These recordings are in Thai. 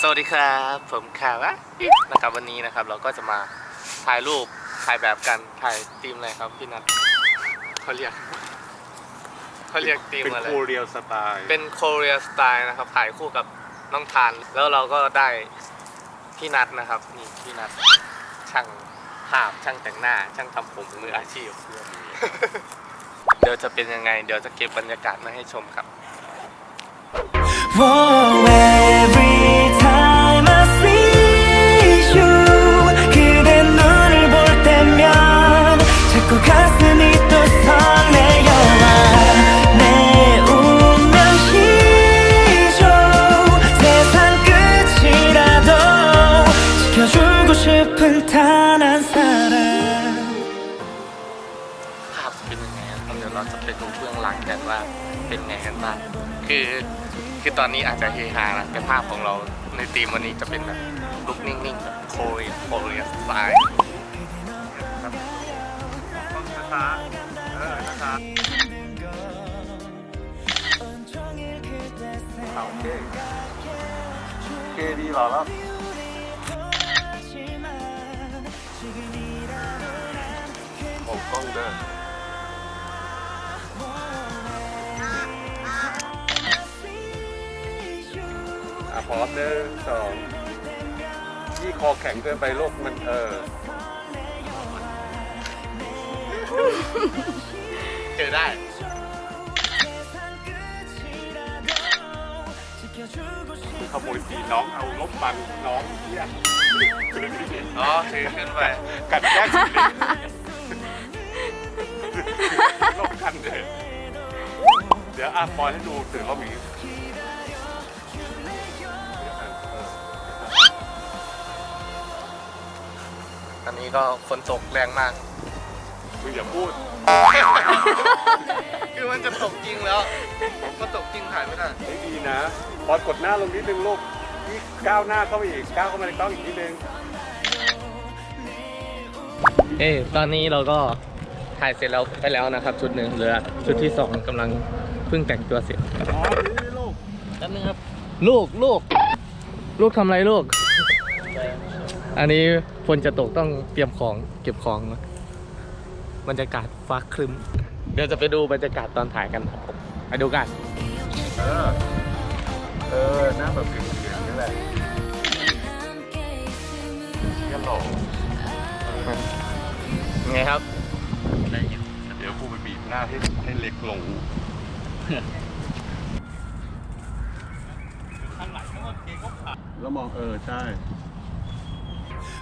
สวัสดีครับ ผมคาวะนะครับวันนี้นะครับ เราก็จะมาถ่ายรูปถ่ายแบบกันถ่ายธีมอะไรครับพี่นัทเขาเรียกเขาเรียกธีมเป็นอะไรโคเรียสไตล์เป็นโคเรียสไตล์นะครับถ่ายคู่กับน้องทาน แล้วเราก็ได้พี่นัทนะครับนี่พี่นัทช่างภาพช่างแต่งหน้า ช่างทำผมมืออาชีพ เดี๋ยวจะเป็นยังไง เดี๋ยวจะเก็บบรรยากาศมาให้ชมครับ ไปดูเบื้องหลังกันว่าเป็นไงกันบ้าง คือคือตอนนี้อาจจะเฮฮานะแต่ภาพของเราในทีมวันนี้จะเป็นแบบลุกนิ่งๆแบบโคยโคเรียสไตล์ครับต้องช้าๆเออช้าๆโอเคโอเคดีหรอแล้วผมกล้องเดิน อะพร้อมหนึ่งสองยี่คอแข็งเกินไปโรคมันเออ เจอได้ ขโมยสีน้องเอาลบบังน้องเนี่ยอ๋อถือขึ้นไป กัดแยกสีลบกันเลยเดี๋ยวอาปอยให้ดูถือเรามี อนนี้ก็ฝนตกแรงมาก มึงอย่าพูด คือมันจะตกจริงแล้วมันตกจริงถ่ายไม่ได้ให้ดีนะปอนกดหน้าลงนิดนึงลูกนี่ก้าวหน้าเข้าไปอีก ก้าวเข้ามาในกล้องอีกนิดนึง เอ้ตอนนี้เราก็ถ่ายเสร็จแล้วไปแล้วนะครับ ชุดหนึ่งเหลือชุดที่สองกำลังเพิ่งแต่งตัวเสร็จอ๋อนี่ลูกแป๊บนึงครับ ลูกลูก ลูกทำอะไรลูก อันนี้ฝนจะตกต้องเตรียมของเก็บของนะบรรยากาศฟ้าครึ้ม เดี๋ยวจะไปดูบรรยากาศตอนถ่ายกันครับไปดูกัน เออ เออหน้าแบบเปลี่ยนๆนี่แหละเยี่ยมหล่อไงครับ เดี๋ยวกูไปบีบหน้าให้ให้เล็กลง แล้วมองเออ ใช่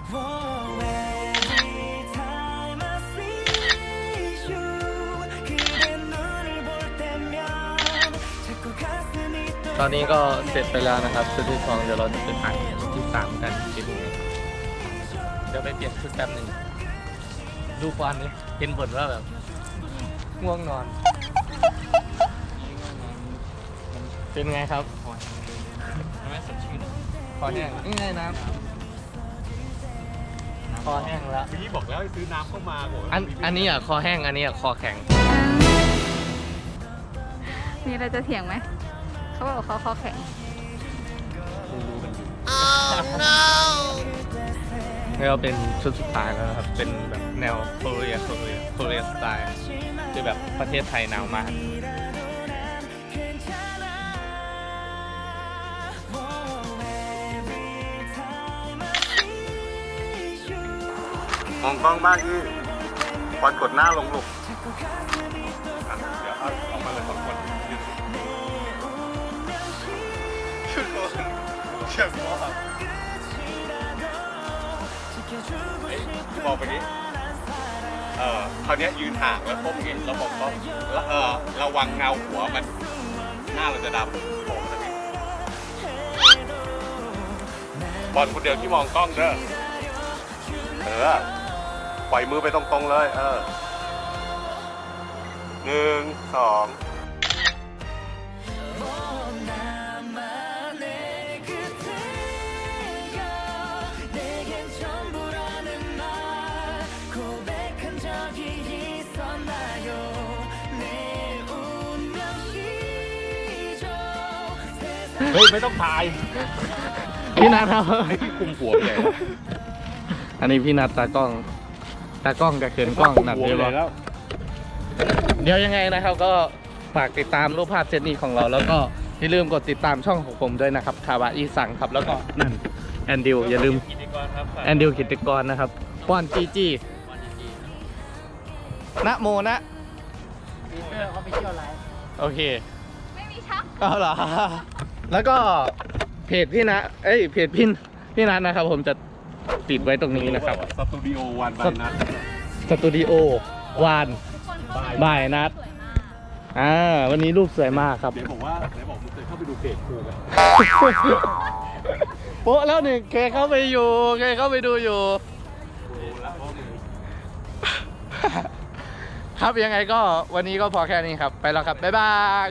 ตอนนี้ก็เสร็จไปแล้วนะครับชุดที่สองเดี๋ยวเราจะไปถ่ายชุดที่สามกันทีนึงเดี๋ยวไปเปลี่ยนชุดแป๊บหนึ่งดูควันนี่เห็นบ่นว่าแบบง่วงนอน เป็นไงครับคอแห้งนี่ไงน้ำ คอแห้งแล้วพี่บอกแล้วให้ซื้อน้ำเข้ามาบอกอันอันนี้อะคอแห้งอันนี้อะคอแข็ง มีอะไรจะเถียงไหม เขาบอกเขาคอแข็งนี่ก็เป็นชุดสุดท้ายแล้วนะครับ เป็นแบบแนวโคเรียโคเรียโคเรียสไตล์คือแบบประเทศไทยหนาวมาก มองกล้องมากยี่ปอนกดหน้าลงลูกเดี๋ยวเอาเอามาเลยสองคนยืนเชื่อมากเอ้ยบอกไปนี้เออคราวเนี้ยยืนห่างแล้วก้มเห็นแล้วบอกกล้องแล้วเออระวังเงาหัวมัน หน้าเราจะดำโผล่มาทางนี้บอลคนเดียวที่มองกล้องเด้อเออ ปล่อยมือไปตรงๆเลย เออหนึ่งสองเฮ้ย ไม่ต้องถ่าย พี่นัทครับ ให้พี่คุมหัวแกอันนี้พี่นัทตากล้อง ตากล้องกับเขินกล้องหนักหัวเยอะใหญ่มากแล้วเดี๋ยวยังไงนะครับก็ฝากติดตามรูปภาพเซตนี้ของเรา แล้วก็อย่าลืมกดติดตามช่องของผมด้วยนะครับคาวาอีสังครับแล้วก็นั่นแอนดิวอย่าลืมแอนดิวกิตติกรนะครับป้อนจีจีนะโมนะโอเค ไม่มีชักเอาเหรอ แล้วก็เพจพี่นะ เอ้ยเพจพี่พี่นัทนะครับผมจะ ติดไว้ตรงนี้นะครับ สตูดิโอวันบายนัทสตูดิโอวานทุกคนก็บ่ายนัดสวยมากอ่าวันนี้รูปสวยมากครับ เดี๋ยวบอกว่าเดี๋ยวบอกมึงเคยเข้าไปดูเพจครูกันโป๊ะแล้วหนึ่งเคยเข้าไปอยู่เคยเข้าไปดูอยู่รู้แล้วว่ามึงครับยังไงก็วันนี้ก็พอแค่นี้ครับ ไปแล้วครับ บ๊ายบาย